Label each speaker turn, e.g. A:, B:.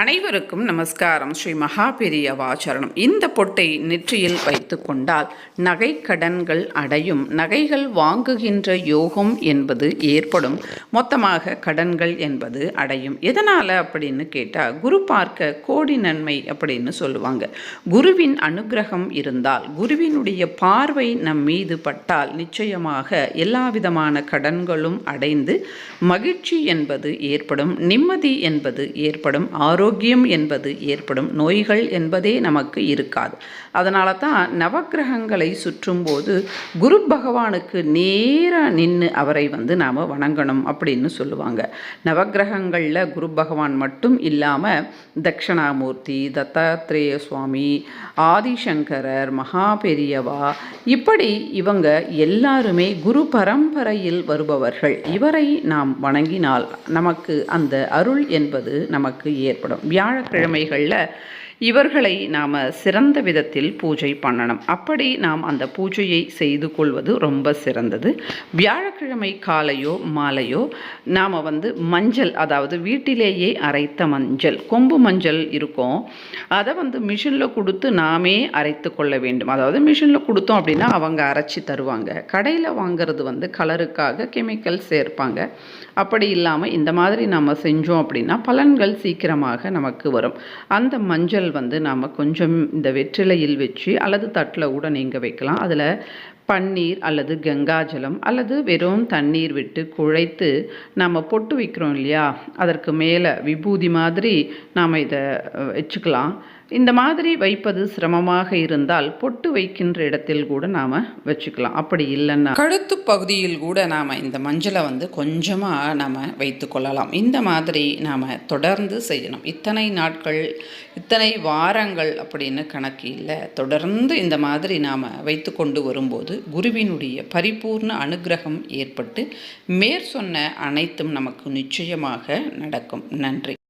A: அனைவருக்கும் நமஸ்காரம். ஸ்ரீ மகாபெரிய வாச்சரணம். இந்த பொட்டை நெற்றியில் வைத்து கொண்டால் நகை கடன்கள் அடையும். நகைகள் வாங்குகின்ற யோகம் என்பது ஏற்படும். மொத்தமாக கடன்கள் என்பது அடையும். எதனால் அப்படின்னு கேட்டால் குரு பார்க்க கோடி நன்மை அப்படின்னு சொல்லுவாங்க. குருவின் அனுகிரகம் இருந்தால் குருவினுடைய பார்வை நம் மீது பட்டால் நிச்சயமாக எல்லா விதமான கடன்களும் அடைந்து மகிழ்ச்சி என்பது ஏற்படும் நிம்மதி என்பது ஏற்படும் ஆரோக்கியம் என்பது ஏற்படும். நோய்கள் என்பதே நமக்கு இருக்காது. அதனால தான் நவக்கிரகங்களை சுற்றும்போது குரு பகவானுக்கு நேராக நின்று அவரை வந்து நாம் வணங்கணும் அப்படின்னு சொல்லுவாங்க. நவக்கிரகங்களில் குரு பகவான் மட்டும் இல்லாமல் தட்சிணாமூர்த்தி தத்தாத்ரேய சுவாமி ஆதிசங்கரர் மகாபெரியவா இப்படி இவங்க எல்லாருமே குரு பரம்பரையில் வருபவர்கள். இவரை நாம் வணங்கினால் நமக்கு அந்த அருள் என்பது நமக்கு ஏற்படும். வியாழக்கிழமைகளில் இவர்களை நாம் சிறந்த விதத்தில் பூஜை பண்ணணும். அப்படி நாம் அந்த பூஜையை செய்து கொள்வது ரொம்ப சிறந்தது. வியாழக்கிழமை காலையோ மாலையோ நாம் வந்து மஞ்சள் அதாவது வீட்டிலேயே அரைத்த மஞ்சள் கொம்பு மஞ்சள் இருக்கும். அதை வந்து மிஷினில் கொடுத்து நாமே அரைத்து கொள்ள வேண்டும். அதாவது மிஷினில் கொடுத்தோம் அப்படின்னா அவங்க அரைச்சி தருவாங்க. கடையில் வாங்குறது வந்து கலருக்காக கெமிக்கல் சேர்ப்பாங்க. அப்படி இல்லாமல் இந்த மாதிரி நம்ம செஞ்சோம் அப்படின்னா பலன்கள் சீக்கிரமாக நமக்கு வரும். அந்த மஞ்சள் வந்து நாம் கொஞ்சம் இந்த வெற்றிலையில் வச்சு அல்லது தட்டில் கூட நீங்கள் வைக்கலாம். அதில் பன்னீர் அல்லது கங்காஜலம் அல்லது வெறும் தண்ணீர் விட்டு குழைத்து நாம் பொட்டு வைக்கிறோம் இல்லையா? அதற்கு மேலே விபூதி மாதிரி நாம் இதை வச்சுக்கலாம். இந்த மாதிரி வைப்பது சிரமமாக இருந்தால் பொட்டு வைக்கின்ற இடத்தில் கூட நாம் வச்சுக்கலாம். அப்படி இல்லைன்னா கழுத்து பகுதியில் கூட நாம் இந்த மஞ்சளை வந்து கொஞ்சமாக நாம் வைத்து கொள்ளலாம். இந்த மாதிரி நாம் தொடர்ந்து செய்யணும். இத்தனை நாட்கள் இத்தனை வாரங்கள் அப்படின்னு கணக்கு இல்லை தொடர்ந்து இந்த மாதிரி நாம் வைத்து கொண்டு வரும்போது குருவினுடைய பரிபூர்ண அனுகிரகம் ஏற்பட்டு மேற் சொன்ன அனைத்தும் நமக்கு நிச்சயமாக நடக்கும். நன்றி.